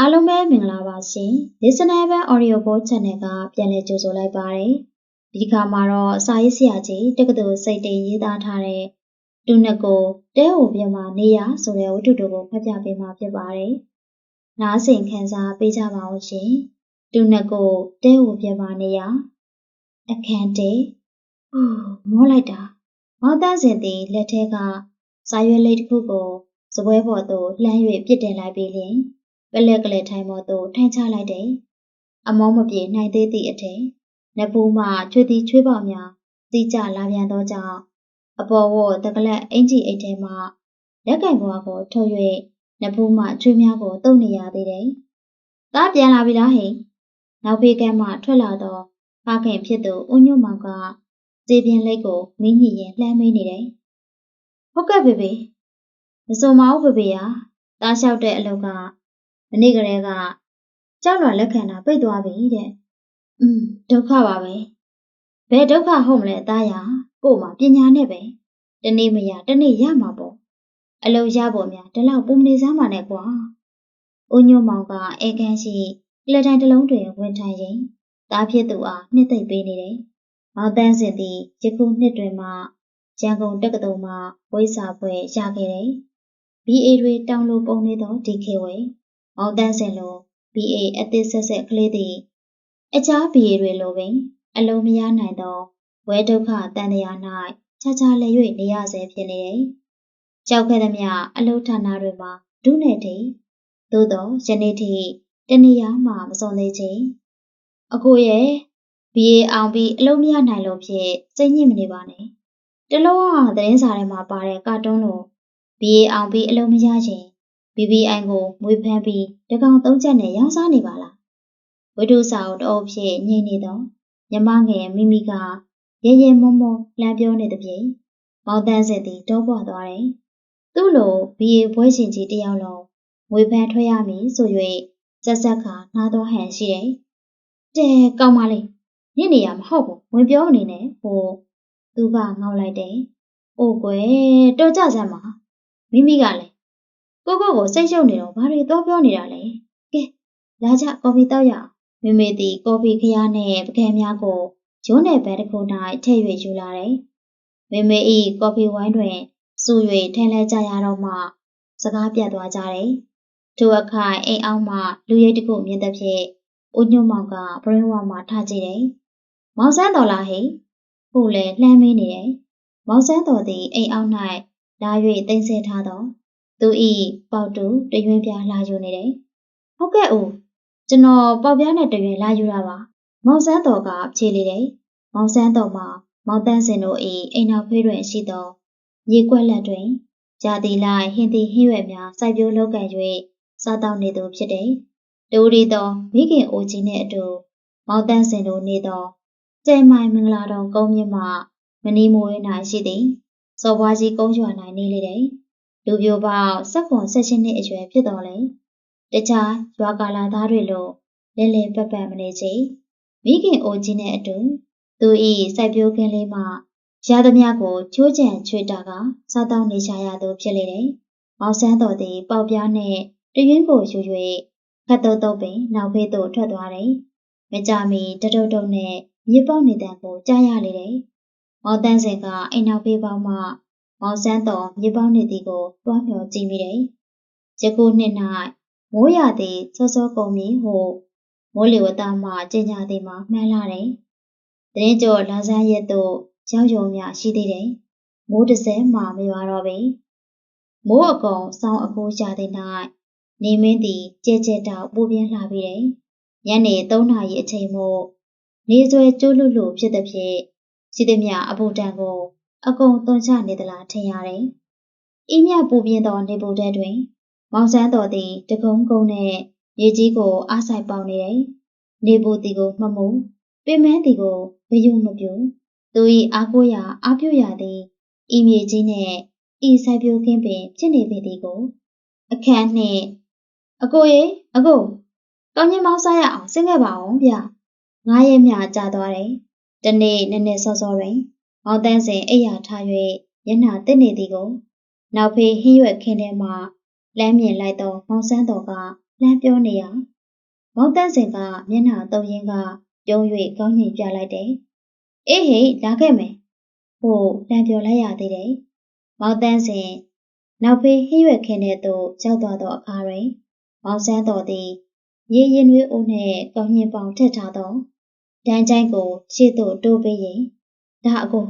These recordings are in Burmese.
အားလုံးပဲမင်္ဂလာပါရှင်။ Listener Ban Audio Board Channel ကပြန်လည်ကြိုဆိုလိုက်ပါတယ်။ဒီခါမှာတော့စာရေးဆရာကြီးတက္ကသိုလ်စိတ်တင်ရေးသားထားတဲ့တူနက်ကိုတဲဟိုပြမနေရဆိုတဲ့ဝတ္ထုတို့ကိုဖတ်ပြပေးမှာဖြစ်ပါတယ်။နားဆင်ခံစားပေးကြပါဦးရှင်။တူနက်ကိုတဲဟိုပြမနေရအခန်းတေဟူးမောလိုက်တာမောင်တန်းစင်သည်လက်ထဲကစာရွက်လေးတစ်ခုကိုစပွဲပေါ်သို့လှမ်း၍ပြစ်တင်လိုက်ပြီးလျှင် ပလက်ကလေးထိုင်ပေါ်သို့ထိုင်ချလိုက်တယ်။အမောမပြေနိုင်သေးသည့်အထည်နဖူးမှချွေသည်ချွေးပေါက်များစီးကျလာပြန်သောကြောင့်အပေါ်ဝတကလက်အင်ကြီးအိတ်ထဲမှလက်ကင်ဘွားကိုထုတ်၍နဖူးမှချွေးများကိုတုပ်နေရသေးတယ်။သားပြန်လာပြီလားဟိ။နောက်ဖေးကမ်းမှထွက်လာသောဖခင်ဖြစ်သူဦးညွန့်မောင်ကကျေပြင်းလိတ်ကိုမင်းကြီးရင်လှမ်းမေးနေတယ်။ဟုတ်ကဲ့ဖေဖေမစုံမအောင်ဖေဖေရာတားလျှောက်တဲ့အလုပ်က မနေ့ကလေးကကြောက်လွန်လက်ခံတာပိတ်သွားပြီတဲ့။อืมဒုက္ခပါပဲ။ဘယ်ဒုက္ခဟုတ်မလဲတားရကို့မှာပညာနဲ့ပဲတနေ့မရတနေ့ရမှာပေါ့။အလုပ်ရဖို့များဒီလောက်ပုံမနေစမ်းပါနဲ့ကွာ။ဦးညွန့်မောင်ကအေကန်းရှိလက်တိုင်းတစ်လုံးတွင်ဝင်ထိုင်ရင်တားဖြစ်သူအားနှစ်သိမ့်ပေးနေတယ်။မောင်တန်းစင်သည်ယခုနှစ်တွင်မှရန်ကုန်တက္ကသိုလ်မှဝိစာပွဲရခဲ့တယ်။ BA တွေတောင်းလို့ပုံနေသောဒီခေဝေ မောင်တန်းစင်လို BA အသစ်ဆက်ဆက်ကလေးသည်အခြား BA တွေလိုပင် အလုံးမရနိုင်သောဝဲဒုက္ခတန်တရား၌ခြားခြားလဲ၍နေရဆဲဖြစ်နေတယ်။ကြောက်ခဲ့သမျှအလုဌာနတွေမှာဒုနဲ့ထိသို့သောယနေ့ထိတနေရာမှမစုံသေးချင်းအကိုရဲ့ BA အောင်ပြီးအလုံးမရနိုင်လို့ဖြစ်စိတ်ညစ်မနေပါနဲ့။တလုံးဟာသတင်းစာထဲမှာပါတဲ့ကာတွန်းလို BA အောင်ပြီးအလုံးမရချင်း BBI ကိုမွေးဖမ်းပြီးတကောင်သုံးချက်နဲ့ရောင်းစားနေပါလားဝိတုစာအုပ်တအုပ်ဖြစ်ညင်နေတော့မြမငယ်မိမိကရဲရဲမောမောလှမ်းပြောနေသည်ဖြင့်မောင်တန်းစစ်သည်တောပွားသွားတယ်သူ့လိုဘီအေဘွဲရှင်ကြီးတယောက်လုံးမွေးဖမ်းထွက်ရမည်ဆို၍ဆက်ဆက်ခါနှားတော်ဟန်ရှိတယ်တဲကောင်းပါလေညနေရမဟုတ်ဘူးဝင်ပြောမနေနဲ့ဟိုသူကငေါက်လိုက်တယ်အိုးကွယ်တော်ကြစမ်းပါမိမိကလည်း ကိုကိုကိုစိတ်ရှုပ်နေတော့ဘာတွေတော့ပြောနေတာလဲကဲလာကြကော်ဖီတောက်ရအောင်မေမေသည်ကော်ဖီခရားနဲ့ပကံများကိုဂျုံးနယ်ဘက်တစ်ခု၌ထည့်၍ယူလာတယ်မေမေ၏ကော်ဖီဝိုင်းတွင်စူ၍ထည့်လဲကြရတော့မှစကားပြတ်သွားကြတယ်ထိုအခါအိမ်အောင်မှလူရိတ်တစ်ခုမြင်သဖြင့်ဦးညွန့်မောင်ကပရင်းဝါမှထားကြည့်တယ်မောင်ဆန်းတော်လားဟိဟုတ်လေလှမ်းမင်းနေတယ်မောင်ဆန်းတော်သည်အိမ်အောင်၌လာ၍တင်ဆက်ထားသော သူဤပေါတူတရွင်ပြားလာယူနေတယ်။ဟုတ်ကဲ့ဦးကျွန်တော်ပေါပြားနဲ့တရွင်လာယူတာပါ။မောင်ဆန်းတော်ကဖြေလေတယ်။မောင်ဆန်းတော်မှာမောင်တန်းစင်တို့ဤအိမ်နောက်ဖေးတွင်ရှိသောရေကွက်လက်တွင်ဂျာတိလိုက်ဟင်းသည်ဟင်းရွက်များစိုက်ပျိုးလုပ်ကံ၍စားတောက်နေသူဖြစ်တယ်။တူရီသောမိခင်အိုကြီးနှင့်အတူမောင်တန်းစင်တို့နေသောကျဲမိုင်မင်္ဂလာတော်ကုန်းမြင့်မှမနီမိုး၌ရှိသည်။စော်ဘွားကြီးကုန်းရွာ၌နေလေတယ်။ လူပြိုပေါက်၁၇၁၈နှစ်အရွယ်ဖြစ်တော်လဲတခြားရွာကာလာသားတွေလိုလဲလဲပက်ပက်မနေချေမိခင်အိုကြီးနဲ့အတူသူဤစိုက်ပျိုးခင်းလေးမှရသမျှကိုချိုးချံချွေတာကစားတောင်းနေရှာရသူဖြစ်လေတယ်။မောင်ဆန်းတော်သည်ပေါက်ပြားနဲ့တရွင်းကိုယူ၍ခတ်တုတ်တုတ်ပင်နောက်ဖေးသို့ထွက်သွားတယ်။မကြမီတတုတ်တုတ်နဲ့မြေပေါက်နေတဲ့ကိုကြားရလေတယ်။မောင်တန်းစင်ကအိမ်နောက်ဖေးပေါင်းမှ မောင်ဆန်းတော်မြေပေါင်းနေသည်ကိုတွားမျှော်ကြည့်မိတယ်။ယခုနှစ်၌မိုးရသည်စောစောကုန်ပြီဟုမိုးလေဝသမှကျင်ညာသည်မှာမှန်းလာတယ်။တရင်ကျော်လာစားရက်သို့ရောက်ယုံများရှိသေးတယ်။မိုးတစ်စဲမှမရွာတော့ပေ။မိုးအကောင်စောင်းအကူရှာသည်၌နေမင်းသည်ကြဲကြဲတောက်ပူပြင်းလာပြီးတယ်။ညနေ3နာရီအချိန်မို့နေဆွဲကျိုးလွတ်လို့ဖြစ်သည်ဖြင့်ရှိသည်မြအပူတန်ကို အကုန်သွန်ချနေသလားထင်ရတယ်။အင်းမြပူပြင်းသောနေပူတဲ့တွင် မောင်ဆန်းတော်သည်တကုံကုန်းနဲ့ရေကြီးကိုအားဆိုင်ပေါနေတယ်။နေပူသည်ကိုမမှုပင်မန်းသည်ကိုဘယုံမပြူသူ၏အားကိုးရာအားပြုရာသည်ဤမြေကြီးနှင့်ဤဆိုင်ပြိုခင်းပင်ဖြစ်နေပေသည်ကိုအခန်းနှင့်အကိုရေအကိုကောင်းကြီးမောင်းစားရအောင်ဆင်းခဲ့ပါအောင်ဗျငားရဲမြကြာသွားတယ်တနေ့နည်းနည်းစောစောတွင် မောင်တန်းစင်အိယာထား၍မျက်နှာတက်နေသည်ကိုနောက်ဖေးဟင်းရွက်ခင်းထဲမှလမ်းမြင်လိုက်သောမောင်ဆန်းတော်ကလမ်းပြောနေရမောင်တန်းစင်ကမျက်နှာတုံရင်းကပြုံး၍ကောင်းညင်ပြလိုက်တယ်။အေးဟေးလာခဲ့မယ်။ဟိုလမ်းပြောလိုက်ရသေးတယ်။မောင်တန်းစင်နောက်ဖေးဟိရွက်ခင်းတဲ့သို့ရောက်သွားသောအခါတွင်မောင်ဆန်းတော်သည်ရေရင်ွေးအိုးနှင့်ကောင်းညင်ပေါင်ထက်ထားသောတန်းချိုင်းကိုရှေ့သို့တိုးပေးရင် ဒါအကို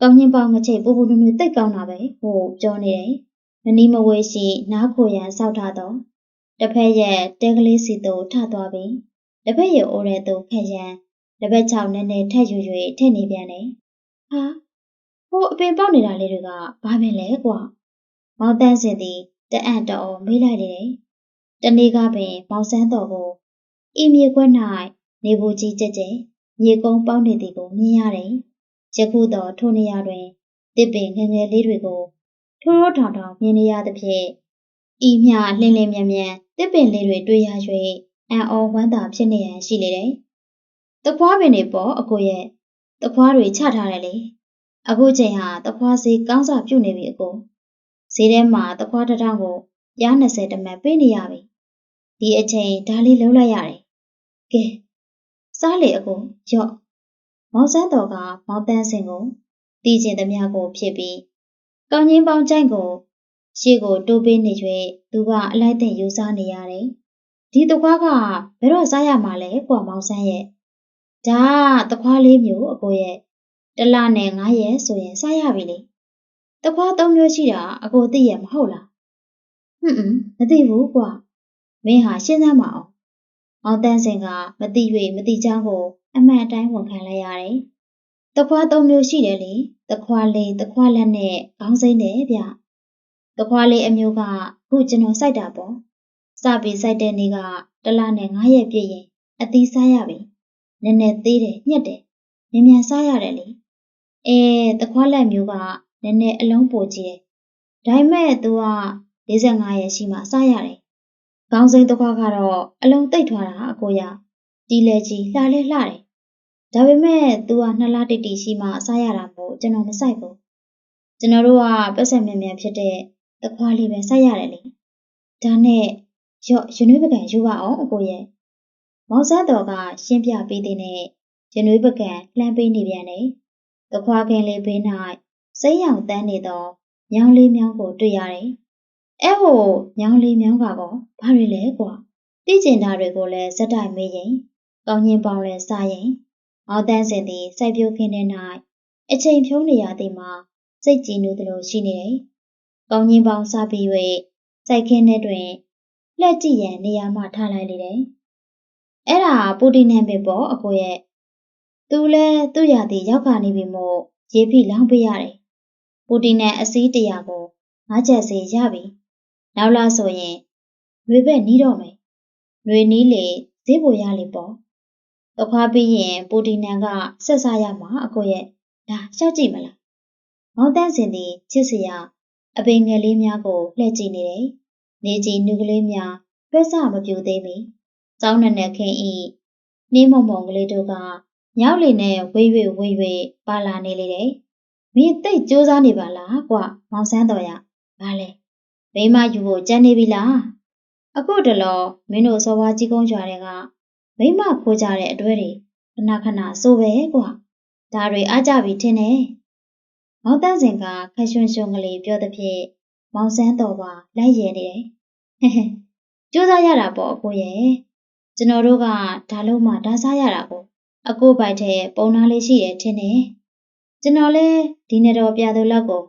ကောင်းညင်ပေါင်ငချိတ်ပူပူနွေ့နွေ့တိတ်ကောင်းတာပဲဟိုပြောနေတယ်။မနီးမဝေးရှိနားခိုရန်စောက်ထားသောတစ်ဖက်ရဲ့တဲကလေးစီသို့ထသွားပြီးတစ်ဖက်ရဲ့အိုးရဲသို့ခက်ရန်တစ်ဖက်ချောင်းနဲ့နဲ့ထက်ယူ၍ထည့်နေပြန်တယ်။ဟာဟိုအပင်ပေါက်နေတာလေးတွေကဘာပဲလဲကွာ။မောင်တန်းစင်သည်တအံ့တော်မေးလိုက်တယ်။တနေ့ကပင်မောင်ဆန်းတော်ကိုဤမြေခွက်၌နေဘူးကြီးကြက်ကြက်မြေကုန်းပေါက်နေသည်ကိုမြင်ရတယ်။ ယခုတော့ထိုနေရာတွင်တစ်ပင်ငယ်ငယ်လေးတွေကိုထိုးထိုးထောင်ထောင်မြင်နေရသဖြင့်ဤမြလှင်လင်းမြန်မြန်တစ်ပင်လေးတွေတွေ့ရ၍အံ့ဩဝမ်းသာဖြစ်နေရန်ရှိလေတယ်။တခွားပင်တွေပေါ်အကိုရဲ့တခွားတွေချထားတယ်လေ။အခုချိန်ဟာတခွားစေးကောင်းစွာပြုတ်နေပြီအကို။ဈေးထဲမှာတခွားတစ်ထောင်ကိုရ20တမန်ပေးနေရပြီ။ဒီအချိန်ဒါလေးလုံးလိုက်ရတယ်။ကဲစားလေအကိုရော့ မောင်ဆန်းတော်ကမောင်တန်းစင်ကိုတီးကျင်သမျှကိုဖြစ်ပြီးကောင်းချင်းပေါင်းကြိုက်ကိုရှေ့ကိုတိုးပေးနေ၍သူကအလိုက်တင်ယူစားနေရတယ်။ဒီတခွားကဘယ်တော့စားရမှာလဲကွာမောင်ဆန်းရဲ့။ဒါတခွားလေးမျိုးအကိုရဲ့တလနဲ့ငါးရက်ဆိုရင်စားရပြီလေ။တခွားသုံးမျိုးရှိတာအကိုသိရမဟုတ်လား။ဟွန်းမသိဘူးကွာ။မင်းဟာရှင်းစမ်းမအောင်။ မောင်တန်းစင်ကမသိ၍မသိချောင်းကိုအမှန်အတိုင်းဝန်ခံလိုက်ရတယ်။တခွားသုံးမျိုးရှိတယ်လေ။တခွားလေးတခွားလက်နဲ့ခေါင်းစိမ့်တယ်ဗျ။တခွားလေးအမျိုးကခုကျွန်တော်စိုက်တာပေါ့စပြီးစိုက်တဲ့နေ့ကတလနဲ့9ရက်ပြည့်ရင်အသီးစားရပြီနည်းနည်းသေးတယ်ညက်တယ်မြန်မြန်စားရတယ်လေအဲတခွားလက်မျိုးကနည်းနည်းအလုံးပိုကြီးတယ်ဒါပေမဲ့ तू က45ရက်ရှိမှစားရတယ် ခေါင်းစိမ်းတခွားကတော့အလုံးတိတ်ထွားတာအကိုရတီလဲကြီးလှလဲလှတယ်ဒါပေမဲ့ तू ကနှစ်လတိတိရှိမှစားရတာမို့ကျွန်တော်မဆိုင်ဘူးကျွန်တော်တို့ကပတ်စံမြန်မြန်ဖြစ်တဲ့တခွားလေးပဲဆက်ရတယ်လေဒါနဲ့ရော့ရနွေးပကံယူပါအောင်အကိုရဲ့မောင်ဆန်းတော်ကရှင်းပြပေးတဲ့နဲ့ရနွေးပကံလှမ်းပေးနေပြန်တယ်တခွားခင်းလေးဘေး၌စိမ်းရောင်တန်းနေသောညောင်လေးမြောင်းကိုတွေ့ရတယ် အဲဟိုညောင်လေးမြောင်းကတော့ဘာတွေလဲကွာတိကျင်တာတွေကိုလည်းဇက်တိုင်မေးရင်ကောင်းရင်ပေါင်းလဲစားရင်အောင်တန်းစင်သည်စိုက်ပျိုးခင်းတဲ့၌အချိန်ဖြုံးနေရသည်မှာစိတ်ကြည်နူးသလိုရှိနေတယ်ကောင်းကြီးပေါင်းစားပြီး၍စိုက်ခင်းထဲတွင်လက်ကြည့်ရန်နေရာမှထားလိုက်လေတယ်။အဲ့ဒါပူတင်နံပဲပေါ့အကိုရဲ့။သူလဲသူ့ရာသီရောက်ခါနေပြီမို့ရေးဖိလောင်းပေးရတယ်။ပူတင်နံအစည်းတရာကိုငါးချက်စီရပြီ။ နောက်လာဆိုရင်ရွေဘက်နီးတော့မယ်။ရွေနီးလေဈေးပေါ်ရလေပေါ့။တခွားပြီးရင်ပူတင်နံကဆက်စားရမှာအကိုရဲ့။ဒါရှောက်ကြည့်မလား။မောင်တန်းစင်သည်ချစ်စရာအပင်ငယ်လေးများကိုလှည့်ကြည့်နေတယ်။နေကြီးနုကလေးများဖက်ဆမပြူသေးမီ။ကျောင်းနက်နဲ့ခင်းဤနှင်းမုံမုံကလေးတို့ကညောက်လီနဲ့ဝေးဝေးဝေးဝေးပါလာနေလေတယ်။မင်းတိတ်စူးစမ်းနေပါလားကွာမောင်ဆန်းတော်ရ။ဘာလဲ။ မိမယူဖို့ကြံနေပြီလား။အခုတလောမင်းတို့စောဝါကြီးကုန်းရွာတွေကမိမခိုးကြတဲ့အတွဲတွေခဏခဏစိုးပဲကွာ။ဒါတွေအားကြပြီထင်တယ်။မောင်တန်းစင်ကခက်ရွှွန်ရွှွန်ကလေးပြောသည်ဖြင့်မောင်ဆန်းတော်ပါလိုက်ရနေတယ်ဟဲ့ဟဲ့ကြိုးစားရတာပေါ့အကိုရဲ့ကျွန်တော်တို့ကဒါလုံးမှဒါစားရတာကိုအကိုပိုက်တဲ့ပုံနာလေးရှိတယ်ထင်တယ်ကျွန်တော်လဲဒီနေ့တော့ပြသူလောက်ကို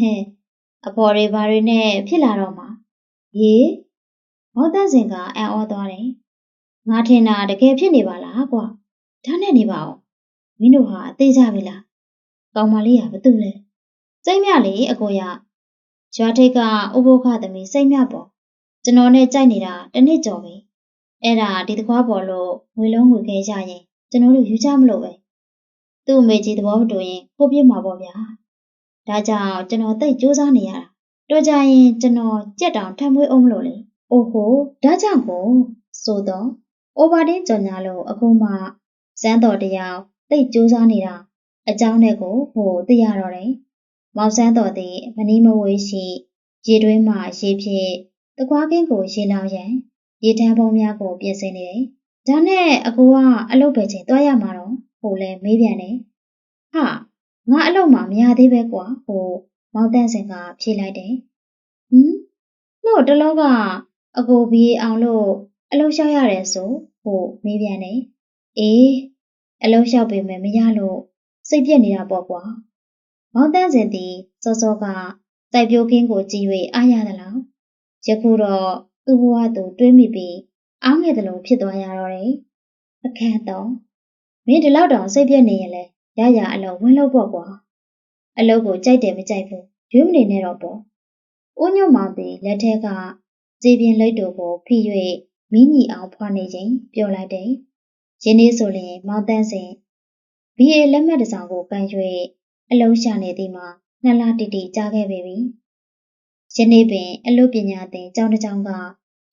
ဟဲ့ အဖော်တွေဘာတွေနဲ့ဖြစ်လာတော့မှာရေမောင်တန်းစင်ကအံ့ဩသွားတယ်ငါထင်တာတကယ်ဖြစ်နေပါလားကွာဒါနဲ့နေပါအောင်မင်းတို့ဟာအသေးကြပြီလားကောင်မလေးကဘာတူလဲစိတ်မြလေအကိုရရွာထိတ်ကဥပုခသမီးစိတ်မြပေါ့ကျွန်တော်နဲ့ကြိုက်နေတာတနစ်ကျော်ပြီအဲ့ဒါဒီတကွာပေါ်လို့ငွေလုံးငွေခဲရရင်ကျွန်တော်တို့ယူကြမလို့ပဲသူ့အမေကြီးသဘောမတူရင်ခိုးပြစ်မှာပေါ့ဗျာ ဒါကြောင့်ကျွန်တော်တိတ်စူးစမ်းနေရတာတော်ကြရင်ကျွန်တော်ကြက်တောင်ထပ်မွေးအောင်မလို့လေအိုဟိုဒါကြောင့်ကိုဆိုတော့အိုဘာတင်းကြော်ညာလို့အခုမှစမ်းတော်တယောက်တိတ်စူးစမ်းနေတာအကြောင်းနဲ့ကိုဟိုသိရတော့တယ်မောင်ဆန်းတော်သည်မနီးမဝေးရှိရေတွင်းမှရေဖြင့်တကွားကင်းကိုရေလောင်ရန်ရေထမ်းပုံးများကိုပြင်ဆင်နေတယ်။ဒါနဲ့အကိုကအလုပ်ပဲချင်းတွားရမှာတော့ဟိုလဲမေးပြန်တယ်။ဟာ ငါအလုပ်မှမရသေးပဲကွာဟိုမောင်တန့်စင်ကဖြေလိုက်တယ်။ဟမ်လို့တလောကအကိုဘီအောင်လို့အလုပ်လျှောက်ရတယ်ဆိုဟိုမေးပြန်တယ်။အေးအလုံးလျှောက်ပေမဲ့မရလို့စိတ်ပြက်နေတာပေါ့ကွာ။မောင်တန်းစင်သည်စောစောကစိုက်ပျိုးခင်းကိုကြည်၍အားရသလား။ယခုတော့သူ့ဘဝသူတွေးမိပြီးအားငယ်သလိုဖြစ်သွားရတော့တယ်။အခက်တော့မင်းဒီလောက်တောင်စိတ်ပြက်နေရင်လေ ရရအလုံးဝင်လို့ပေါ့ကွာ။အလုံးကိုကြိုက်တယ်မကြိုက်ဘူးရွေးမနေနဲ့တော့ပေါ့။ဦးညွန့်မောင်သည်လက်ထက်ကကြေပြင်းလိတ်တို့ကိုဖိ၍မိညီအောင်ဖွာနေခြင်းပြောလိုက်တယ်။ယင်းနေ့ဆိုရင်မောင်တန်းစင် BA လက်မှတ်တစ်စောင်ကိုကန်၍အလုံးရှာနေသည်မှာနှစ်လတိတိကြာခဲ့ပေပြီ။ယနေ့ပင်အလို့ပညာသင်ကျောင်းတစ်ကျောင်းက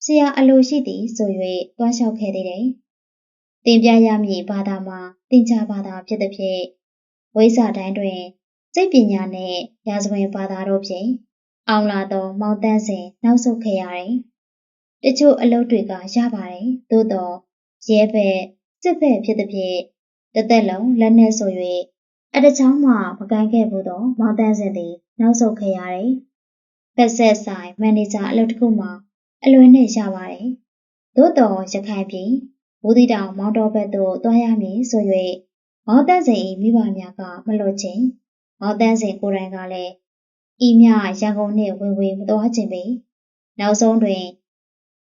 ဆရာအလိုရှိသည်ဆို၍တွားလျှောက်ခဲ့သေးတယ်။ တင်ပြရမည့်ဘာသာမှာတင်ချဘာသာဖြစ်သည်ဖြင့်ဝိဇ္ဇာတိုင်းတွင်စိတ်ပညာနှင့်ရာဇဝင်ဘာသာတို့ဖြင့်အောင်လာသောမောင်တန်းစဉ်နောက်ဆုတ်ခဲ့ရတယ်။တချို့အလုပ်တွေကရပါတယ်။သို့တော့ရဲဘက်စစ်ဘက်ဖြစ်သည်ဖြင့်တသက်လုံးလက်နဲ့ဆို၍အတချောင်းမှမကိုင်းခဲ့ဘူးတော့မောင်တန်းစဉ်သည်နောက်ဆုတ်ခဲ့ရတယ်။ဖက်ဆက်ဆိုင်မန်နေဂျာအလုပ်တစ်ခုမှအလွယ်နဲ့ရပါတယ်။သို့တော်ရခိုင်ပြည် ဘူးတီတောင်မောင်တော်ဘက်သို့တွားရမည်ဆို၍မောင်တန်းစဉ်၏မိဘများကမလွတ်ချင်းမောင်တန်းစဉ်ကိုယ်တိုင်ကလည်းဤမြရန်ကုန်နှင့်ဝေဝေမတော်ခြင်းပင်နောက်ဆုံးတွင်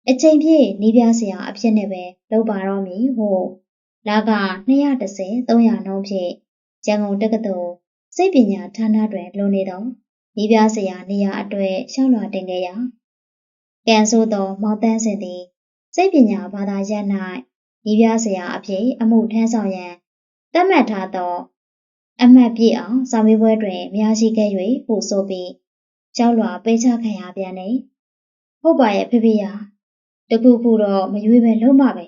အချိန်ပြည့်နီးပြဆရာအဖြစ်နဲ့ပဲလုပ်ပါတော့မည်ဟုလာက230 300နှုန်းဖြင့်ရန်ကုန်တက္ကသိုလ်စိတ်ပညာဌာနတွင်လုံနေသောနီးပြဆရာနေရာအတွက်ရှောက်လွှာတင်ခဲ့ရာကံဆိုးသောမောင်တန်းစင်သည်စိတ်ပညာဘာသာရပ်၌ နီးပြဆရာအဖြစ်အမှုထမ်းဆောင်ရန်သတ်မှတ်ထားသော အမှတ်ပြည့်အောင်စာမေးပွဲတွင်မရရှိခဲ့၍ဟူဆိုပြီးကြောက်လွာပေးချခံရပြန်တယ်။ဟုတ်ပါရဲ့ဖေဖေရတခုခုတော့မရွေးပဲလုံးမပဲ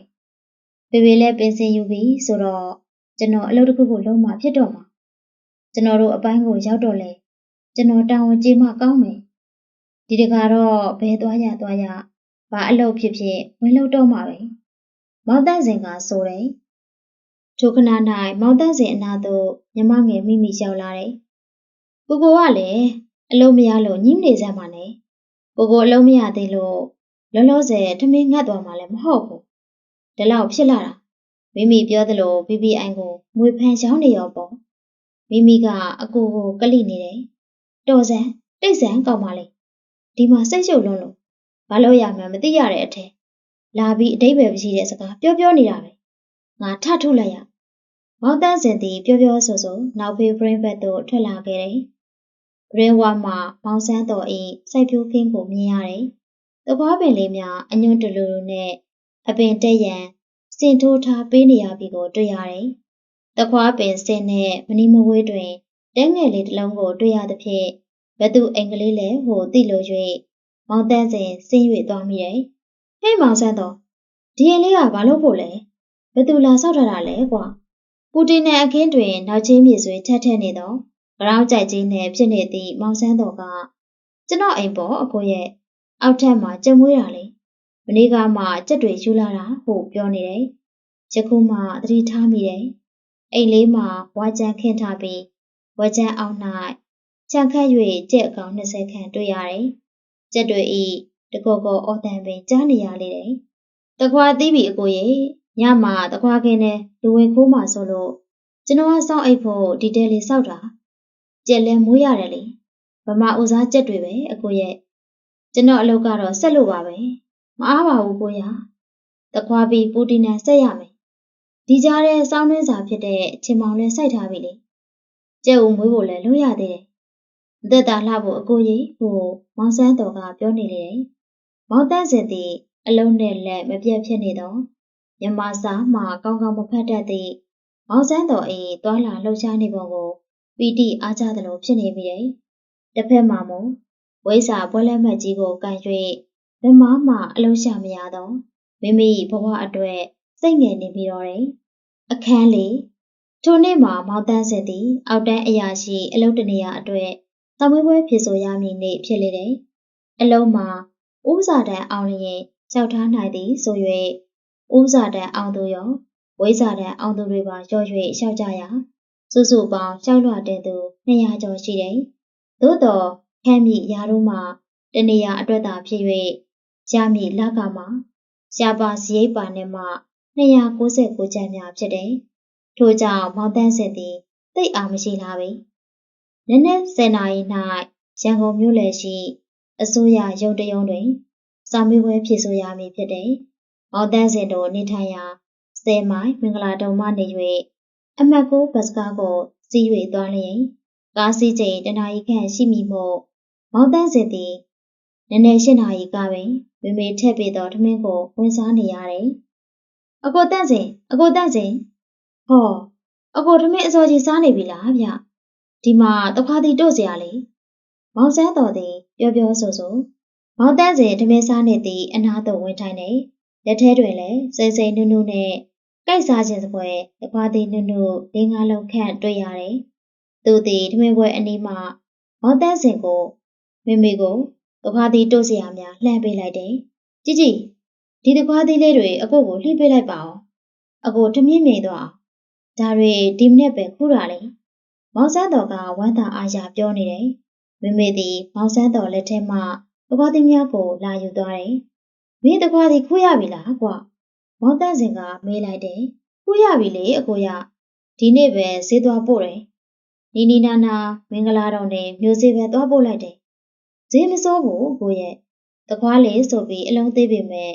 ဖေဖေလည်းပင်စင်ယူပြီးဆိုတော့ကျွန်တော်အလုပ်တစ်ခုခုလုံးမဖြစ်တော့မှာကျွန်တော်တို့အပိုင်းကိုရောက်တော့လေကျွန်တော်တာဝန်ကြီးမှကောင်းမယ်ဒီတခါတော့ဘယ်သွားရသွားရဘာအလုပ်ဖြစ်ဖြစ်ဝင်လို့တော့မှာပဲ မောင်တန့်စင်ကဆိုတယ်ထိုခဏ၌မောင်တန့်စင်အနာသို့မြမငယ်မိမိရောက်လာတယ်ကိုကိုကလည်းအလုံးမရလို့ညှိနေစမ်းပါနဲ့ကိုကိုအလုံးမရသေးလို့လောလောဆယ်ထမင်းငတ်သွားမှလည်းမဟုတ်ဘူးဒီလောက်ဖြစ်လာတာမိမိပြောသလို BBI ကိုငွေဖန်ရောင်းနေရောပေါ့မိမိကအကိုကိုကလိနေတယ်တော်စံတိတ်ဆန်ကောက်ပါလေဒီမှာစိတ်ရှုပ်လွန်းလို့ဘာလို့ရမှန်းမသိရတဲ့အထက် လာပြီးအတိတ်ပဲမရှိတဲ့စကားပြောပြောနေတာပဲငါထထုတ်လိုက်ရမောင်တန်းစင်သည်ပြောပြောဆိုဆိုနောက်ဖေး brain ဘက်သို့ထွက်လာခဲ့တယ် brain ဝါမှာမောင်ဆန်းတော်၏စိုက်ပျိုးခင်းကိုမြင်ရတယ်တပွားပင်လေးများအညွန့်တလူလူနဲ့အပင်တက်ရန်စင်ထိုးထားပေးနေရပြီကိုတွေ့ရတယ်။တခွားပင်စင်နဲ့မနီမဝေးတွင်တဲငယ်လေးတစ်လုံးကိုတွေ့ရသဖြင့်ဘသူအင်္ဂလိပ်လဲဟိုသိလို့၍မောင်တန်းစဉ်ဆင်း၍သွားမိတယ်။ ဟေးမောင်ဆန်းတော်ဒီရင်လေးကဘာလို့ဖို့လဲ။ဘသူလာဆောက်ထားတာလဲကွာ။ပူတင်နဲ့အခင်းတွင်နောက်ချင်းမြေဆွေထက်ထက်နေတော့ကရောင်းကြိုက်ကြီးနဲ့ဖြစ်နေသည့်မောင်ဆန်းတော်ကကျွန်တော်အိမ်ပေါ်အကိုရဲ့အောက်ထပ်မှာကြုံမွေးတာလေမနေ့ကမှကြက်တွေယူလာတာဟုပြောနေတယ်ယခုမှသတိထားမိတယ်အိမ်လေးမှာဝါကြံခင်းထားပြီးဝါကြံအောင်၌ကြံခတ်၍ကြက်အကောင်20ခန့်တွေ့ရတယ်ကြက်တွေဤ တကောကောအော်တန်ပင်ကြားနေရလေတယ်တခွာသီးပြီအကိုရဲ့ညမှာတခွာခင်းနဲ့လူဝင်ခိုးမှဆိုလို့ကျွန်တော်ကစောင့်အိတ်ဖို့ဒီတဲလေးစောက်တာကြက်လဲမွေးရတယ်လေဗမာဦးစားကြက်တွေပဲအကိုရဲ့ကျွန်တော်အလုပ်ကတော့ဆက်လို့ပါပဲမအားပါဘူးကိုရတခွာပြီးပူတီနန်ဆက်ရမယ်ဒီကြားထဲစောင်းနှင်းစာဖြစ်တဲ့ချင်းမောင်လဲစိုက်ထားပြီလေကျဲဦးမွေးဖို့လဲလို့ရသေးတယ်အသက်တာလှဖို့အကိုကြီးဟိုမောင်ဆန်းတော်ကပြောနေလေတယ် မောင်တန်းစင်သည် အလုံးနဲ့လက်မပြတ်ဖြစ်နေတော့မြမစာမှကောင်းကောင်းမဖတ်တတ်သည့်မောင်ဆန်းတော်အေးတွာလာလှုပ်ရှားနေပုံကိုပီတိအားကြသလိုဖြစ်နေပြီတယ်တစ်ဖက်မှာမဝိစာပွဲလက်မှတ်ကြီးကိုကန်၍ဘယ်မှမှအလုံးရှာမရတော့မိမိဘဝအတွက်စိတ်ငယ်နေပြီးတော့တယ်အခန်းလေးထိုနေ့မှာမောင်တန်းစစ်သည်အောက်တန်းအရာရှိအလုပ်တနေရာအတွက်သမွေးပွဲဖြစ်ဆိုရမည်နေ့ဖြစ်လေတယ်အလုံးမှာ ဥစားတန်အောင်လျင်လျှောက်ထားနိုင်သည်ဆို၍ဦးစာတန်အောင်သူရောဝိဇာတန်အောင်သူတွေပါရော့၍လျှောက်ကြရာစုစုပေါင်းလျှောက်လွှတ်တဲ့သူ200ကျော်ရှိတယ်။သို့တော့ခမ်းမြရာတို့မှတနေရာအတွက်သာဖြစ်၍ရမည်လကမှာရှားပါစရိတ်ပါနဲ့မှ299ကျပ်များဖြစ်တယ်။ထို့ကြောင့်မောင်တန်းစစ်သည်တိတ်အောင်မရှိလာပြီ။နည်းနည်း10နာရီ၌ရန်ကုန်မြို့လယ်ရှိ အစိုးရရုပ်တရုံးတွင်စာမေးပွဲဖြေဆိုရမည်ဖြစ်တယ်။မောင်တန်းစင်တို့နေထိုင်ရာဆယ်မိုင်မင်္ဂလာတုံမှနေ၍အမှတ်ကိုဘတ်စကားကိုစီး၍သွားလျင်ကားစီးချိန်တနာရီခန့်ရှိမည်မို့မောင်တန်းစင်သည်နည်းနည်းရှင်းနာရီကပင်မေမေထက်ပေးသောထမင်းကိုဝန်စားနေရတယ်။အကိုတန့်စင်အကိုတန့်စင်ဟောအကိုထမင်းအစောကြီးစားနေပြီလားဗျ။ဒီမှာတခွားတီတို့စရာလေး ။မောင်စန်းတော်သည်ပြောပြောဆိုဆိုမောင်တန်းစဉ်ဓမင်းစားနှင့်သည်အနာတော်ဝင်ထိုင်နေလက်ထဲတွင်လည်းစိမ့်စိမ့်နုနုနှင့်ကိုက်စားခြင်းစပွဲတပွားသည်နုနုလေးငါးလုံးခန့်တွေ့ရတယ်။သူသည်ဓမင်းပွဲအနီးမှမောင်တန်းစဉ်ကိုမိမိကိုတပွားသည်တို့စရာများလှမ်းပေးလိုက်တယ်။ကြည်ကြည်ဒီတပွားသည်လေးတွေအကိုကိုလှည့်ပေးလိုက်ပါအောင်။အကိုဓမင်းမြင်သွားဒါတွေဒီမနေ့ပဲခုတာလေ။မောင်စန်းတော်ကဝမ်းသာအားရပြောနေတယ်။ မိမိသည်မောင်ဆန်းတော်လက်ထဲမှတခွားတီများကိုလာယူသွားတယ်။မင်းတခွားတီခူးရပြီလားကွာ။မောင်တန်းစင်ကမေးလိုက်တယ်။ခူးရပြီလေအကိုရ။ဒီနေ့ပဲဈေးသွားပို့တယ်။နီနီနာနာမင်္ဂလာတော်နဲ့မျိုးစေ့ပဲသွားပို့လိုက်တယ်။ဈေးမစိုးဘူးကိုရဲ့။တခွားလေဆိုပြီးအလုံးသေးပေမဲ့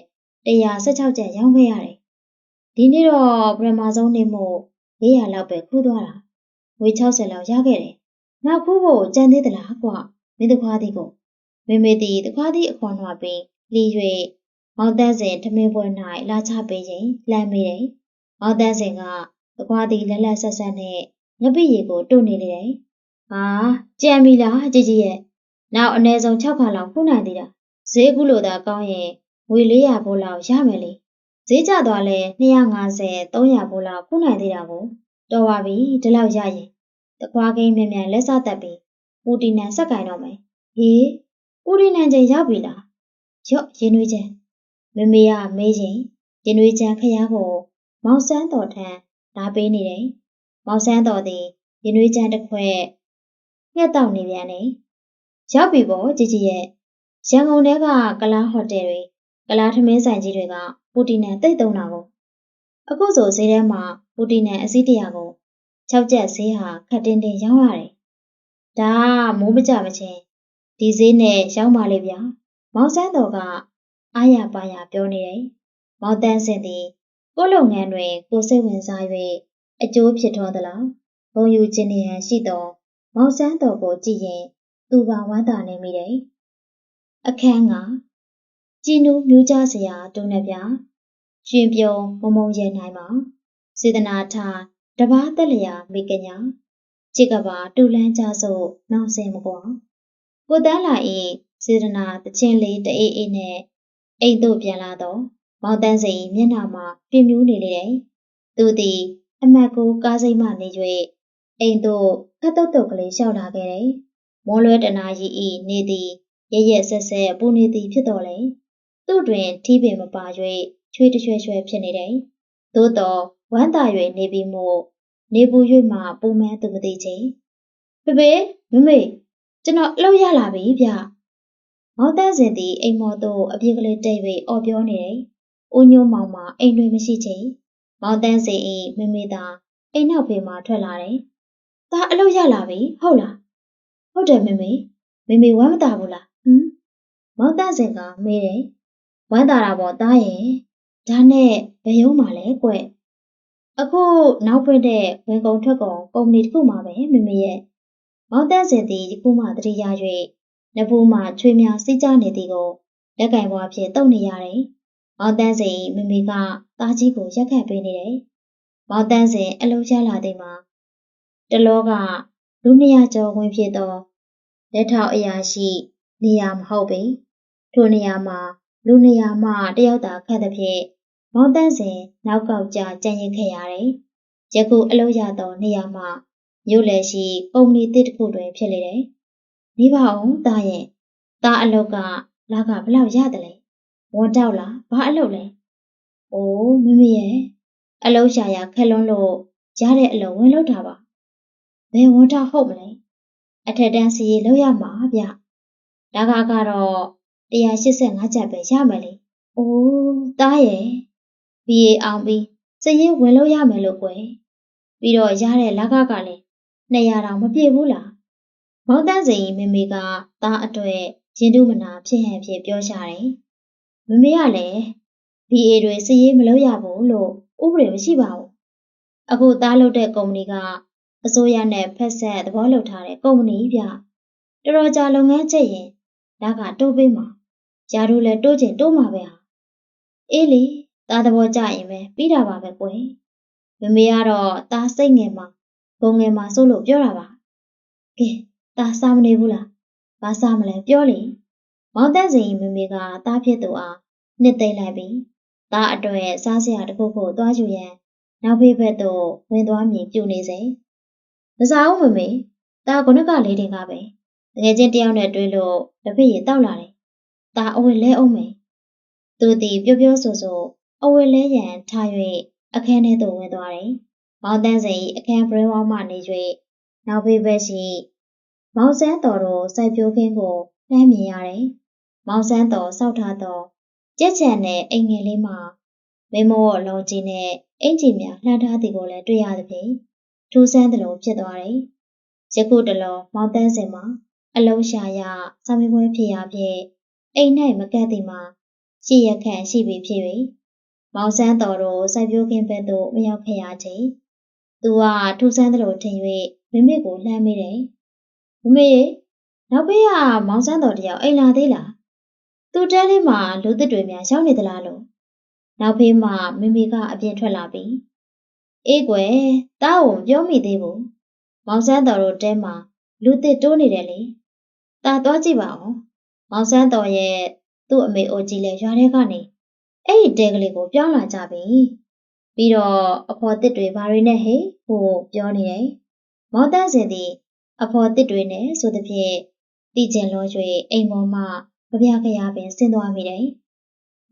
116ကျပ်ရောင်းခဲ့ရတယ်။ဒီနေ့တော့ပရမဆုံးနေမို့400လောက်ပဲခူးသွားတာ။ငွေ60လောက်ရခဲ့တယ်။ နောက်ခူးဖို့ကြံသေးသလားကွ။မင်းတခွားသည်ကိုမေမေသည်တခွားသည်အခွန်နှွားပြီးလီ၍မောင်တန်းစင်ထမင်းပွဲ၌လာချပေးခြင်းလှမ်းမိတယ်။မောင်တန်းစင်ကတခွားသည်လက်လက်ဆက်ဆက်နဲ့ငပိရီကိုတို့နေလေတယ်။ဟာကြံပြီလားကြည်ကြည်ရဲ့။နောက်အနည်းဆုံး6ခါလောက်ခုနိုင်သေးတာ။ဈေးကူးလို့သာကောင်းရင်ငွေ400ဘိုးလောက်ရမယ်လေ။ဈေးကျသွားလဲ250 300ဘိုးလောက်ခုနိုင်သေးတာကိုတော်ပါပြီဒီလောက်ရရင် တခွားကိန်းမြန်မြန်လက်စတက်ပြီးပူတီနန်ဆက်ကင်တော့မယ်။ဟေးပူရီနန်ကျင်ရောက်ပြီလားရော့ရင်နွေးချမ်းမမေကမေးရင်ရင်နွေးချမ်းခရကိုမောင်ဆန်းတော်ထံလာပေးနေတယ်မောင်ဆန်းတော်သည်ရင်နွေးချမ်းတစ်ခွက်ငှက်တောက်နေပြန်တယ်ရောက်ပြီပေါ့ကြည်ကြည်ရဲ့ရန်ကုန်ထဲကကလားဟိုတယ်တွေကလားထမင်းဆိုင်ကြီးတွေကပူတီနန်တိတ်သုံးတာကိုအခုဆိုဈေးထဲမှာပူတီနန်အစည်းတရာကို ၆ကျက်ဈေးဟာခက်တင်းတင်းရောင်းရတယ်ဒါမိုးမကြမချင်းဒီဈေးနဲ့ရောက်ပါလေဗျာမောင်ဆန်းတော်ကအားရပါရပြောနေတယ်မောင်တန်းစင်သည်ကိုလုပ်ငန်းတွင်ကိုစိတ်ဝင်စား၍အကျိုးဖြစ်တော်သလားဘုံယူခြင်းနေရန်ရှိသောမောင်ဆန်းတော်ကိုကြည့်ရင်သူပါဝမ်းသာနေမိတယ်အခန်းကကြည်နူးမျိုးကြစရာတုံးနေဗျာရှင်ပြုံမုံမုံရဲနိုင်မှာစေတနာထား တပားတက်လျာမိကညာจิกကပါတူလန်းကြစို့နောက်ဆင်မကွာကိုတန်းလာ၏စေတနာတချင်းလေးတအေးအေးနဲ့အိမ်သို့ပြန်လာတော့မောင်တန်းစိန်မျက်နှာမှာပြင်းပြူးနေလေတယ်။သူသည်အမတ်ကိုကားစိတ်မှနေ၍အိမ်သို့ခတ်တုတ်တုတ်ကလေးလျှောက်လာခဲ့တယ်။မောလွဲတနာရီဤနေသည်ရရက်ဆက်ဆက်ပူနေသည်ဖြစ်တော်လေ။သူ့တွင်ထီးပင်မပါ၍ချွေးတရွှဲရွှဲဖြစ်နေတယ်။သို့တော့ ဝမ်းသာ၍နေပြီးမို့နေပူ၍မှပုံမှန်သူမသိချေ။ဖေဖေမမေကျွန်တော်အလုပ်ရလာပြီဗျ။မောင်တန်းစင်သည်အိမ်မော်သို့အပြေးကလေးတိတ်၍အော်ပြောနေတယ်။ဦးညိုးမောင်မှာအိမ်တွင်မရှိချေ။မောင်တန်းစင်၏မမေသာအိမ်နောက်ဖေးမှထွက်လာတယ်။ဒါအလုပ်ရလာပြီဟုတ်လား။ဟုတ်တယ်မမေ။မမေဝမ်းမသာဘူးလား။ဟမ်။မောင်တန်းစင်ကမေးတယ်။ဝမ်းသာတာပေါ့တားရဲ့။ဒါနဲ့ဘယ်ရုံးမှလဲကွ။ အခုနောက်ပွင့်တဲ့ဝင်ကုန်ထွက်ကုန်ကုမ္ပဏီတစ်ခုမှပဲမမေရဲ့မောင်တန်းစင်သည်ယခုမှတတိယ၍နဖူးမှချွေးများစီးကြနေသည်ကိုလက်ကင်ဘွားဖြင့်တုပ်နေရတယ်။မောင်တန်းစင်မမေကသားကြီးကိုရက်ခတ်ပေးနေတယ်။မောင်တန်းစင်အလုံးရလာသည်မှာတလောကလူနှစ်ရာကျော်ဝင်ဖြစ်သောလက်ထောက်အရာရှိနေရာမဟုတ်ပေ။ထိုနေရာမှာလူနေရာမှတယောက်သာခတ်သဖြင့် မောင်တန်းစင်နောက်ကောက်ကြကြံရင်ခဲ့ရတယ်။ယခုအလုံးရသောနေရာမှာမြို့လယ်ရှိကုမ္ပဏီတစ်တစ်ခုတွင်ဖြစ်လေတယ်။မိဘအောင်တာရဲ့တာအလောက်ကလာကဘလောက်ရတယ်လဲ။ဝန်တောက်လားဘာအလုပ်လဲ။အိုးမမေရဲ့အလုပ်ရှာရခက်လွန်းလို့ရတဲ့အလုပ်ဝင်လုပ်တာပါ။ဘယ်ဝန်ထဟုတ်မလဲ။အထက်တန်းစီရေးလုပ်ရမှာဗျ။ဒါကကတော့185ကျပ်ပဲရမယ်လေ။အိုးတားရဲ့။ BA အောင်ပြီးစည်ရေးဝင်လို့ရမယ်လို့ကွယ်။ပြီးတော့ရတဲ့လကကလည်း200တောင်မပြည့်ဘူးလား။မောင်တန်းစိန်မမေကသားအတွေ့ရင်တုမနာဖြစ်ဟန်ဖြစ်ပြောရှာတယ်။မမေကလည်း BA တွေစည်ရေးမလုပ်ရဘူးလို့ဥပဒေမရှိပါဘူး။အခုသားလုပ်တဲ့ကုမ္ပဏီကအစိုးရနဲ့ဖက်ဆက်သဘောလုပ်ထားတဲ့ကုမ္ပဏီပြ။တော်တော်ကြာလုပ်ငန်းချက်ရင်ဒါကတိုးပေးမှာ။ယာတို့လည်းတိုးချင်တိုးမှာပဲဟာ။အေးလေ သားသဘောကျရင်ပဲပြီးတာပါပဲကွယ်။မမေကတော့သားစိတ်ငယ်မှာဘုံငယ်မှာစိုးလို့ပြောတာပါ။ကဲသားစားမနေဘူးလား။ဘာစားမလဲပြောလေ။မောင်တန်းစင်မမေကသားဖြစ်သူအားနှစ်သိမ့်လိုက်ပြီးသားအတွက်စားစရာတစ်ခုခုသွားယူရန်နောက်ဖေးဘက်သို့ဝင်သွားမြင်ပြုနေစေ။မစားဘူးမမေ။သားကနကလေးတင်ကပဲ။ငယ်ချင်းတယောက်နဲ့တွေ့လို့တစ်ဖက်ရတောက်လာတယ်။သားအဝတ်လဲအောင်မယ်။သူသည်ပြောပြောဆိုဆို အဝတ်လဲရန်ထား၍အခန်းထဲသို့ဝင်သွားတယ်။မောင်တန်းစိန်အခန်းပရင်းဝါမှနေ၍နောက်ဖေးဘက်ရှိမောင်စန်းတော်တို့စိုက်ပျိုးခင်းကိုလှမ်းမြင်ရတယ်။မောင်စန်းတော်စောက်ထားသောကြက်ချန်တဲ့အိမ်ငယ်လေးမှာမိမောအလုံးကြီးနဲ့အင်ကြီးများလှမ်းထားသည်ကိုလည်းတွေ့ရသဖြင့်ထူးဆန်းသလိုဖြစ်သွားတယ်။ယခုတလောမောင်တန်းစင်မှာအလုံးရှာရစာမေးပွဲဖြစ်ရဖြင့်အိမ်၌မကတ်သည်မှာရှိရခန့်ရှိပြီဖြစ်၍ မောင်ဆန်းတော်တို့စိုက်ပျိုးခင်းဘက်သို့မရောက်ခဲ့ရချိန်သူကထူးဆန်းသလိုထင်၍မိမိကိုလှမ်းမိတယ်။မမေနောက်ဘေးကမောင်ဆန်းတော်တယောက်အိမ်လာသေးလား။သူ့တဲလေးမှာလူသစ်တွေများရောက်နေသလားလို့နောက်ဖေးမှမိမိကအပြင်ထွက်လာပြီးအေးကွယ်တားကိုပြောမိသေးဘူးမောင်ဆန်းတော်တို့တဲမှာလူသစ်တိုးနေတယ်လေတားသွားကြည့်ပါဦးမောင်ဆန်းတော်ရဲ့သူ့အမေအိုကြီးလည်းရွာထဲကနေ အဲ့ဒီတဲကလေးကိုပြောင်းလာကြပြီပြီးတော့အဖော်တစ်တွေဘာတွေနဲ့ဟဲ့ဟိုပြောနေတယ်မောင်တန်းစင်သည်အဖော်တစ်တွေနဲ့ဆိုသဖြင့်တည်ကျင်လို့၍အိမ်ပေါ်မှကြပြခရပင်ဆင်းသွားမိတယ်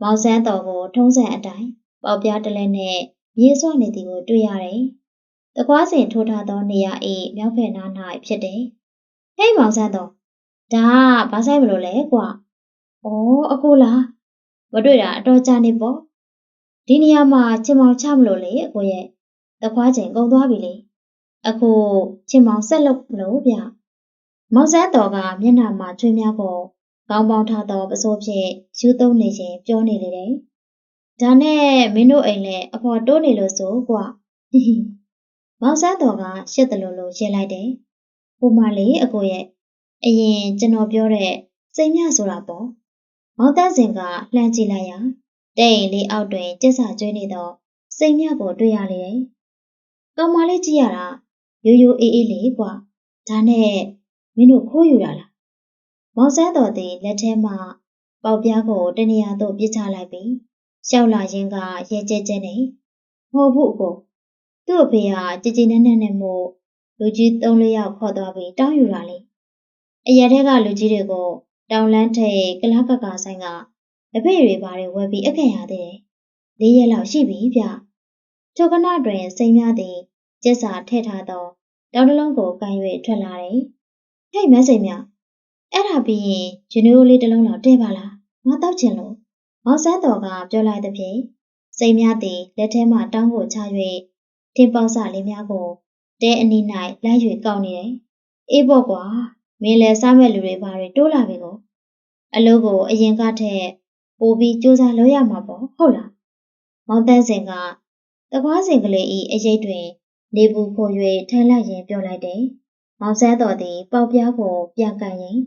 မောင်ဆန်းတော်ကိုထုံးစံအတိုင်းပေါပြားတလဲနဲ့ရေစွနေသည်ကိုတွေ့ရတယ်။တကွားစင်ထိုးထားသောနေရာ၏မြောက်ဖက်နား၌ဖြစ်တယ်။ဟေးမောင်ဆန်းတော်ဒါကဘာဆိုင်မလို့လဲကွာ။အော်အကိုလား မတွေ့တာအတော်ကြာနေပေါ့။ဒီနေရာမှာချင်မောင်ချမလို့လေအကိုရဲ့တကွားချိန်ကုန်သွားပြီလေ။အခုချင်မောင်ဆက်လုပ်လို့ဗျ။မောင်ဆန်းတော်ကမျက်နှာမှာချွေးများပေါ်ကောင်းပေါင်းထားသောပစိုးဖြင့်ယူသုံးနေခြင်းပြောနေလေတယ်။ဒါနဲ့မင်းတို့အိမ်လည်းအဖော်တိုးနေလို့ဆိုကွာ။မောင်ဆန်းတော်ကရှစ်တလို့လို့ရေးလိုက်တယ်။ဟိုမှလေအကိုရဲ့အရင်ကျွန်တော်ပြောတဲ့စိတ်မြဆိုတာပေါ့။ မောင်တန်းစင်ကလှမ်းကြည့်လိုက်ရာတဲ့အိမ်လေးအောက်တွင်ကျက်စာကျွေးနေသောစိတ်မြကိုတွေ့ရလေတယ်။ကောင်မလေးကြည့်ရတာရိုးရိုးအေးအေးလေးကွာ။ဒါနဲ့မင်းတို့ခိုးယူတာလားမောင်ဆန်းတော်သည်လက်ထဲမှပေါက်ပြားကိုတနေရာသို့ပြစ်ချလိုက်ပြီးရှောက်လာရင်းကရဲကျဲကျဲနေမဟုတ်ဘူးအကိုသူ့အဖေကကြည်ကြည်နက်နက်နဲ့မို့လူကြီး၃-၄ယောက်ခေါ်သွားပြီးတောင်းယူတာလေအရက်ထဲကလူကြီးတွေကို တောင်လန်းထိတ်ကလားကကာဆိုင်ကတပည့်တွေဘာတွေဝယ်ပြီးအခက်ရသေးတယ်လေးရက်လောက်ရှိပြီဗျထိုကနတွင်စိန်များသည်ကျက်စာထည့်ထားသောတောင်တလုံးကိုကန်၍ထွက်လာတယ်ဟဲ့မစိန်များအဲ့ဒါပြီးရင်ယူနီယိုလေးတစ်လုံးလောက်တည့်ပါလားငါတောက်ချင်လို့မောင်ဆန်းတော်ကပြောလိုက်သဖြင့်စိတ်များသည်လက်ထဲမှတောင်းကိုချ၍ထင်းပေါက်စလေးများကိုတဲအနီး၌လိုက်၍ကောက်နေတယ်အေးပေါ့ကွာ မင်းလည်းစားမဲ့လူတွေဘာတွေတိုးလာပြီကိုအလုပ်ကိုအရင်ကထက်ပိုပြီးစူးစမ်းလုပ်ရမှာပေါ့ဟုတ်လားမောင်တန်းစင်ကတကွားစင်ကလေးဤအရေးတွင်နေပူဖို့၍ထိုင်လိုက်ရင်ပြောလိုက်တယ်မောင်ဆန်းတော်သည်ပေါက်ပြားကိုပြန်ကန်ရင်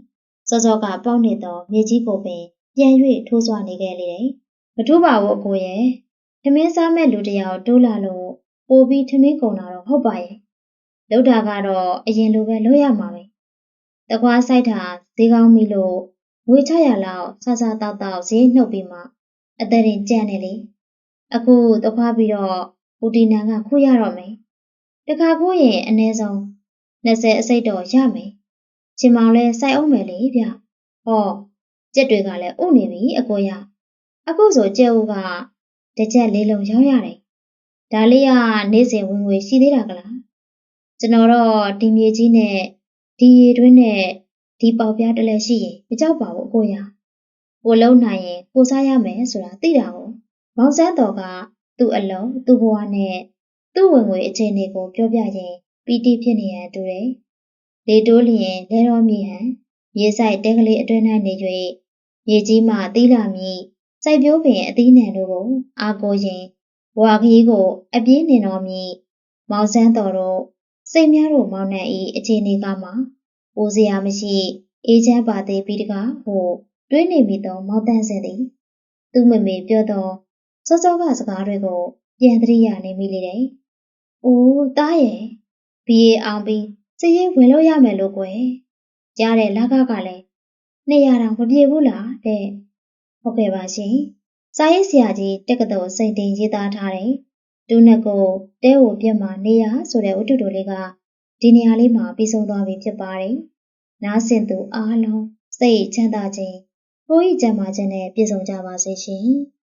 စောစောကပေါက်နေသောမြေကြီးကိုပင်ပြန်၍ထိုးစွာနေခဲ့လေတယ်။မထူးပါဘူးအကိုရဲ့။ထမင်းစားမဲ့လူတယောက်တိုးလာလို့ပိုပြီးထမင်းကုန်လာတော့ဟုတ်ပါရဲ့။လောက်တာကတော့အရင်လိုပဲလုပ်ရမှာပဲ။ တကွားဆိုင်တာဈေးကောင်းပြီလို့ဝေချရလောက်ဆဆတောက်တောက်ဈေးနှုတ်ပြီးမှအသက်ရင်ကြံ့နေလေ။အခုတခွားပြီးတော့ပူတီနန်ကခိုးရတော့မယ်။တခါခိုးရင်အနည်းဆုံး20အစိတ်တော့ရမယ်။ရှင်မောင်လဲစိုက်အောင်မယ်လေဗျ။ဟောကြက်တွေကလည်းဥနေပြီအကိုရအခုဆိုကျဲဦးကတစ်ချက်လေးလုံးရောက်ရတယ်။ဒါလေးကနေ့စဉ်ဝင်ငွေရှိသေးတာကလား။ကျွန်တော်တော့ဒီမြေကြီးနဲ့ ဒီရေတွင်းနဲ့ဒီပေါပြားတလဲရှိရင်မကြောက်ပါဘူးအကိုရ။ကိုလုံးနိုင်ရင်ကိုစားရမယ်ဆိုတာသိတာကိုမောင်ဆန်းတော်ကသူ့အလုံးသူ့ဘဝနဲ့သူ့ဝင်ငွေအခြေအနေကိုပြောပြရင်ပီတိဖြစ်နေရတူတယ်။လေတိုးလျင်လဲတော်မြေဟန်ရေဆိုင်တဲကလေးအတွင်း၌နေ၍ရေကြီးမှသီးလာမည်စိုက်ပျိုးပင်အသီးနှံတို့ကိုအာကိုရင်ဘဝခရီးကိုအပြင်းနေတော်မည်မောင်ဆန်းတော်တို့ စိတ်များတို့မောင်နှံဤအခြေအနေကမှပူစရာမရှိအေးချမ်းပါသေးပြီးတကားဟုတွေးနေမိသောမောင်တန်းစင်သည်သူ့မမေပြောသောစောစောကစကားတွေကိုပြန်သတိရနေမိလေတယ်။အိုးတားရဲ့ဘီအေအောင်ပြီးစည်ရင်ဝင်လို့ရမယ်လို့ကွယ်။ကြားတဲ့လကကလည်း200တောင်မပြေဘူးလားတဲ့။ဟုတ်ကဲ့ပါရှင်။စာရေးဆရာကြီးတက္ကသိုလ်စိတ်တင်ရေးသားထားတဲ့ ဒုနက်ကိုတဲဝပြက်မှာနေရဆိုတဲ့ဝတ္ထုတိုလေးကဒီနေရာလေးမှာပြီးဆုံးသွားပြီဖြစ်ပါတယ်။နားဆင်သူအားလုံးစိတ်ချမ်းသာခြင်းကိုယ်ဤကျမ်းမာခြင်းနဲ့ပြည့်စုံကြပါစေရှင်။